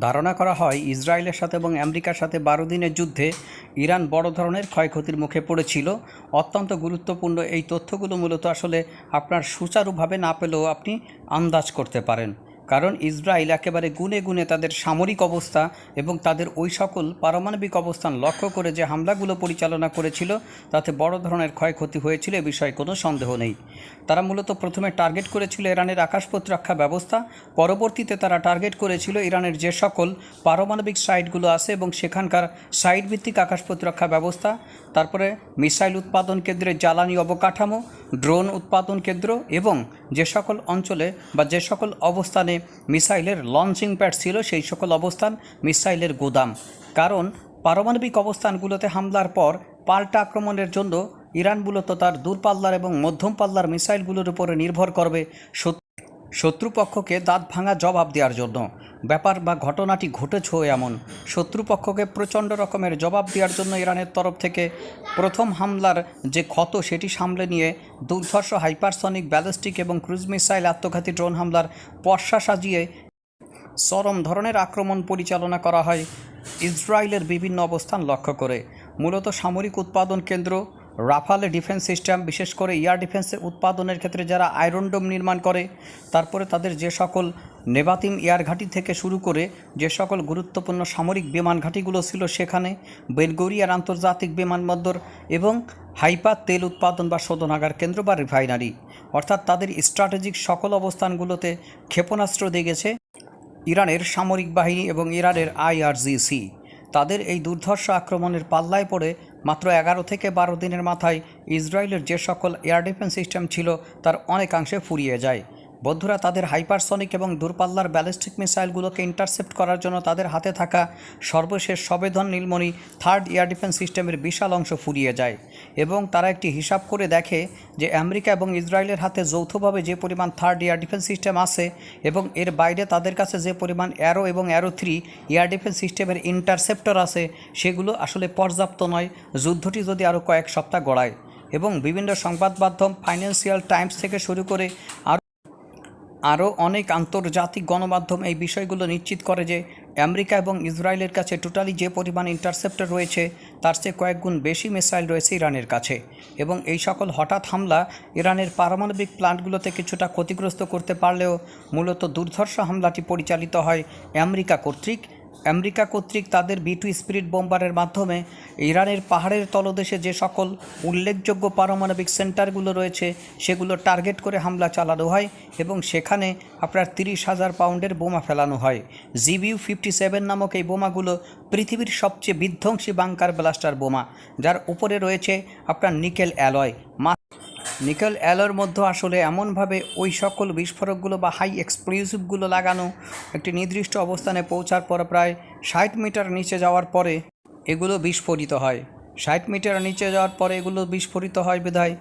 ধারণা করা হয়, ইসরায়েলের সাথে এবং আমেরিকার সাথে বারো দিনের যুদ্ধে ইরান বড় ধরনের ক্ষয়ক্ষতির মুখে পড়েছিল। অত্যন্ত গুরুত্বপূর্ণ এই তথ্যগুলো মূলত আসলে আপনার সুচারুভাবে না পেলেও আপনি আন্দাজ করতে পারেন। কারণ ইসরায়েল একেবারে গুনে গুনে তাদের সামরিক অবস্থা এবং তাদের ওই সকল পারমাণবিক অবস্থান লক্ষ্য করে যে হামলাগুলো পরিচালনা করেছিল, তাতে বড় ধরনের ক্ষয়ক্ষতি হয়েছিল এ বিষয়ে কোনো সন্দেহ নেই। তারা মূলত প্রথমে টার্গেট করেছিল ইরানের আকাশ প্রতিরক্ষা ব্যবস্থা, পরবর্তীতে তারা টার্গেট করেছিল ইরানের যে সকল পারমাণবিক সাইটগুলো আছে এবং সেখানকার সাইট ভিত্তিক আকাশ প্রতিরক্ষা ব্যবস্থা, তারপরে মিসাইল উৎপাদন কেন্দ্রের জ্বালানি অবকাঠামো, ড্রোন উৎপাদন কেন্দ্র এবং যে সকল অঞ্চলে বা যে সকল অবস্থানে মিসাইলের লঞ্চিং প্যাড ছিল সেই সকল অবস্থান মিসাইলের গোদাম। কারণ পারমাণবিক অবস্থানগুলোতে হামলার পর পাল্টা আক্রমণের জন্য ইরান মূলত তার দূরপাল্লার এবং মধ্যম পাল্লার মিসাইলগুলোর উপরে নির্ভর করবে। শত্রুপক্ষকে দাঁত ভাঙা জবাব দেওয়ার জন্য। ব্যাপার বা ঘটনাটি ঘটেছ এমন। শত্রুপক্ষকে প্রচণ্ড রকমের জবাব দেওয়ার জন্য ইরানের তরফ থেকে প্রথম হামলার যে ক্ষত সেটি সামলে নিয়ে দুর্ধর্ষ হাইপারসনিক, ব্যালিস্টিক এবং ক্রুজ মিসাইল আত্মঘাতী ড্রোন হামলার পর্ষা সাজিয়ে চরম ধরনের আক্রমণ পরিচালনা করা হয়। ইসরায়েলের বিভিন্ন অবস্থান লক্ষ্য করে। মূলত সামরিক উৎপাদন কেন্দ্র রাফালে ডিফেন্স সিস্টেম বিশেষ করে এয়ার ডিফেন্সের উৎপাদনের ক্ষেত্রে যারা আয়রনডোম নির্মাণ করে, তারপরে তাদের যে সকল নেবাতিম এয়ার ঘাঁটি থেকে শুরু করে যে সকল গুরুত্বপূর্ণ সামরিক বিমান ঘাঁটিগুলো ছিল সেখানে বেলগোরিয়ার আন্তর্জাতিক বিমানবন্দর এবং হাইপার তেল উৎপাদন বা শোধনাগার কেন্দ্র বা রিফাইনারি অর্থাৎ তাদের স্ট্র্যাটেজিক সকল অবস্থানগুলোতে ক্ষেপণাস্ত্র দিয়ে গেছে ইরানের সামরিক বাহিনী এবং ইরানের আইআরজিসি তাদের এই দুর্ধর্ষ আক্রমণের পাল্লায় পড়ে মাত্র এগারো থেকে বারো দিনের মাথায় ইসরায়েলের যে সকল এয়ার ডিফেন্স সিস্টেম ছিল, তার অনেকাংশে ফুরিয়ে যায়। বন্ধুরা, তাদের হাইপারসনিক এবং দূরপাল্লার ব্যালিস্টিক মিসাইলগুলোকে ইন্টারসেপ্ট করার জন্য তাদের হাতে থাকা সর্বশেষ সবেধন নীলমণি থার্ড এয়ার ডিফেন্স সিস্টেমের বিশাল অংশ ফুরিয়ে যায় এবং তারা একটি হিসাব করে দেখে যে আমেরিকা এবং ইসরায়েলের হাতে যৌথভাবে যে পরিমাণ থার্ড এয়ার ডিফেন্স সিস্টেম আছে এবং এর বাইরে তাদের কাছে যে পরিমাণ অ্যারো এবং অ্যারো থ্রি এয়ার ডিফেন্স সিস্টেমের ইন্টারসেপ্টর আছে, সেগুলো আসলে পর্যাপ্ত নয়। যুদ্ধটি যদি আরও কয়েক সপ্তাহ গড়ায় এবং বিভিন্ন সংবাদ মাধ্যম, ফাইন্যান্সিয়াল টাইমস থেকে শুরু করে আর আরও অনেক আন্তর্জাতিক গণমাধ্যম এই বিষয়গুলো নিশ্চিত করে যে আমেরিকা এবং ইসরায়েলের কাছে টোটালি যে পরিমাণ ইন্টারসেপ্টর রয়েছে, তার চেয়ে কয়েক গুণ বেশি মিসাইল রয়েছে ইরানের কাছে। এবং এই সকল হঠাৎ হামলা ইরানের পারমাণবিক প্লান্টগুলোতে কিছুটা ক্ষতিগ্রস্ত করতে পারলেও মূলত দুর্ধর্ষ হামলাটি পরিচালিত হয় আমেরিকা কর্তৃক। আমেরিকা কর্তৃক তাদের বি টু স্পিরিট বোম্বারের মাধ্যমে ইরানের পাহাড়ের তলদেশে যে সকল উল্লেখযোগ্য পারমাণবিক সেন্টারগুলো রয়েছে, সেগুলো টার্গেট করে হামলা চালানো হয় এবং সেখানে আপনার তিরিশ হাজার পাউন্ডের বোমা ফেলানো হয়। জিবিউ ফিফটি সেভেন নামক এই বোমাগুলো পৃথিবীর সবচেয়ে বিধ্বংসী বাংকার ব্লাস্টার বোমা, যার উপরে রয়েছে আপনার নিকেল অ্যালয়। নিকেল অ্যালোর মধ্যে আসলে এমনভাবে ওই সকল বিস্ফোরকগুলো বা হাই এক্সপ্লোসিভগুলো লাগানো একটি নির্দিষ্ট অবস্থানে পৌঁছার পর প্রায় ষাট মিটার নিচে যাওয়ার পরে এগুলো বিস্ফোরিত হয়। ষাট মিটার নিচে যাওয়ার পরে এগুলো বিস্ফোরিত হয় বিধায়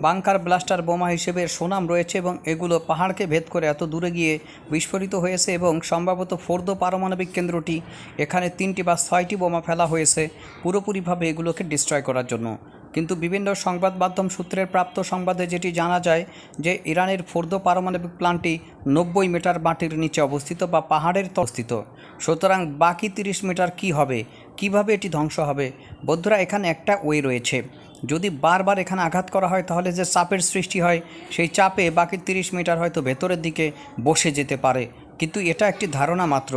বাংকার ব্লাস্টার বোমা হিসেবে সুনাম রয়েছে এবং এগুলো পাহাড়কে ভেদ করে এত দূরে গিয়ে বিস্ফোরিত হয়েছে এবং সম্ভবত ফোর্দ পারমাণবিক কেন্দ্রটি এখানে তিনটি বা ছয়টি বোমা ফেলা হয়েছে পুরোপুরিভাবে এগুলোকে ডিস্ট্রয় করার জন্য। কিন্তু বিভিন্ন সংবাদ মাধ্যম সূত্রের প্রাপ্ত সংবাদে যেটি জানা যায় যে ইরানের ফোর্দ পারমাণবিক প্লান্টটি নব্বই মিটার মাটির নিচে অবস্থিত বা পাহাড়ের তলে অবস্থিত। সুতরাং বাকি তিরিশ মিটার কি হবে? কীভাবে এটি ধ্বংস হবে? বৌদ্ধরা এখানে একটা ওয়ে রয়েছে। যদি বারবার এখানে আঘাত করা হয়, তাহলে যে চাপের সৃষ্টি হয়, সেই চাপে বাকি তিরিশ মিটার হয়তো ভেতরের দিকে বসে যেতে পারে। কিন্তু এটা একটি ধারণা মাত্র।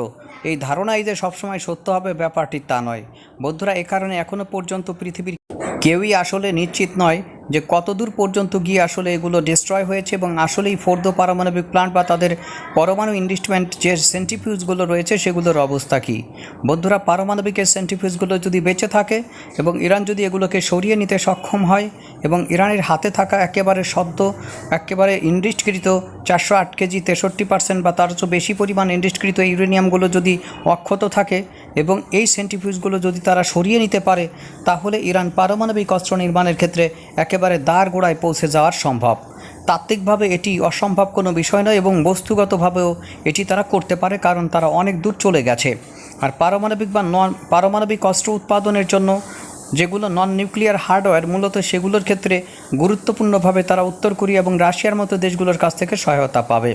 এই ধারণাই যে সবসময় সত্য হবে ব্যাপারটি তা নয়। বৌদ্ধরা এ কারণে এখনও পর্যন্ত পৃথিবীর কেউই আসলে নিশ্চিত নয় যে কতদূর পর্যন্ত গিয়ে আসলে এগুলো ডিস্ট্রয় হয়েছে এবং আসলেই ফোর্দ পারমাণবিক প্লান্ট বা তাদের পরমাণু ইনভেস্টমেন্ট যে সেন্টিফিউজগুলো রয়েছে সেগুলোর অবস্থা কী? বন্ধুরা, পারমাণবিকের সেন্টিফিউজগুলো যদি বেঁচে থাকে এবং ইরান যদি এগুলোকে সরিয়ে নিতে সক্ষম হয় এবং ইরানের হাতে থাকা একেবারে সদ্য একেবারে ইন্ডিস্টকৃত চারশো আট কেজি তেষট্টি পার্সেন্ট বা তার চেয়ে বেশি পরিমাণ ইন্ডিস্টকৃত ইউরেনিয়ামগুলো যদি অক্ষত থাকে এবং এই সেন্টিফিউজগুলো যদি তারা সরিয়ে নিতে পারে, তাহলে ইরান পারমাণবিক অস্ত্র নির্মাণের ক্ষেত্রে একেবারে দ্বার গোড়ায় পৌঁছে যাওয়ার সম্ভব। তাত্ত্বিকভাবে এটি অসম্ভব কোনো বিষয় নয় এবং বস্তুগতভাবেও এটি তারা করতে পারে কারণ তারা অনেক দূর চলে গেছে। আর পারমাণবিক বা নন, পারমাণবিক অস্ত্র উৎপাদনের জন্য যেগুলো নন নিউক্লিয়ার হার্ডওয়্যার মূলত সেগুলোর ক্ষেত্রে গুরুত্বপূর্ণভাবে তারা উত্তর কোরিয়া এবং রাশিয়ার মতো দেশগুলোর কাছ থেকে সহায়তা পাবে।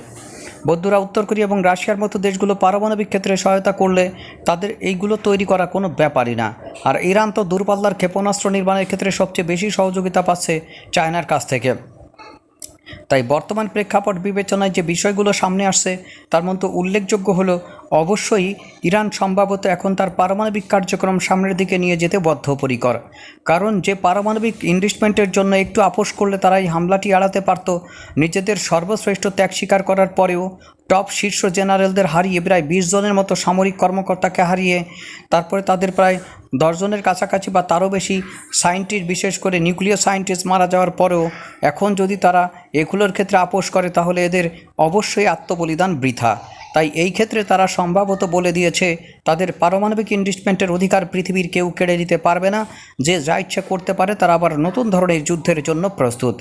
বৌদ্ধরা উত্তর কোরিয়া এবং রাশিয়ার মতো দেশগুলো পারমাণবিক ক্ষেত্রে সহায়তা করলে তাদের এইগুলো তৈরি করা কোনো ব্যাপারই না। আর ইরান তো দূরপাল্লার ক্ষেপণাস্ত্র নির্মাণের ক্ষেত্রে সবচেয়ে বেশি সহযোগিতা পাচ্ছে চায়নার কাছ থেকে। তাই বর্তমান প্রেক্ষাপট বিবেচনায় যে বিষয়গুলো সামনে আসছে, তার মধ্যে উল্লেখযোগ্য হলো অবশ্যই ইরান সম্ভবত এখন তার পারমাণবিক কার্যক্রম সামনের দিকে নিয়ে যেতে বদ্ধপরিকর। কারণ যে পারমাণবিক ইনভেস্টমেন্টের জন্য একটু আপোষ করলে তারা এই হামলাটি এড়াতে পারত, নিজেদের সর্বশ্রেষ্ঠ ত্যাগ স্বীকার করার পরেও টপ শীর্ষ জেনারেলদের হারিয়ে প্রায় বিশ জনের মতো সামরিক কর্মকর্তাকে হারিয়ে তারপরে তাদের প্রায় দশজনের কাছাকাছি বা তারও বেশি সায়েন্টিস্ট বিশেষ করে নিউক্লিয়ার সায়েন্টিস্ট মারা যাওয়ার পরেও এখন যদি তারা এগুলোর ক্ষেত্রে আপোষ করে তাহলে এদের অবশ্যই আত্মবলিদান বৃথা। তাই এই ক্ষেত্রে তারা সম্ভবত বলে দিয়েছে, তাদের পারমাণবিক ইনভেস্টমেন্টের অধিকার পৃথিবীর কেউ কেড়ে নিতে পারবে না, যে যা ইচ্ছে করতে পারে তারা আবার নতুন ধরনের যুদ্ধের জন্য প্রস্তুত।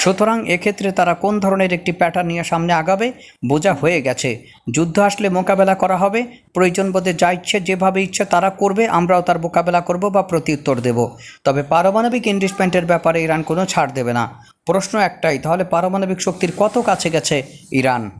সুতরাং এক্ষেত্রে তারা কোন ধরনের একটি প্যাটার্ন নিয়ে সামনে আগাবে, বোঝা হয়ে গেছে। যুদ্ধ আসলে মোকাবেলা করা হবে প্রয়োজন বোধে যা ইচ্ছে, যেভাবে ইচ্ছে তারা করবে, আমরাও তার মোকাবেলা করব বা প্রত্যুত্তর দেব। তবে পারমাণবিক ইনভেস্টমেন্টের ব্যাপারে ইরান কোনো ছাড় দেবে না। প্রশ্ন একটাই, তাহলে পারমাণবিক শক্তির কত কাছে গেছে ইরান?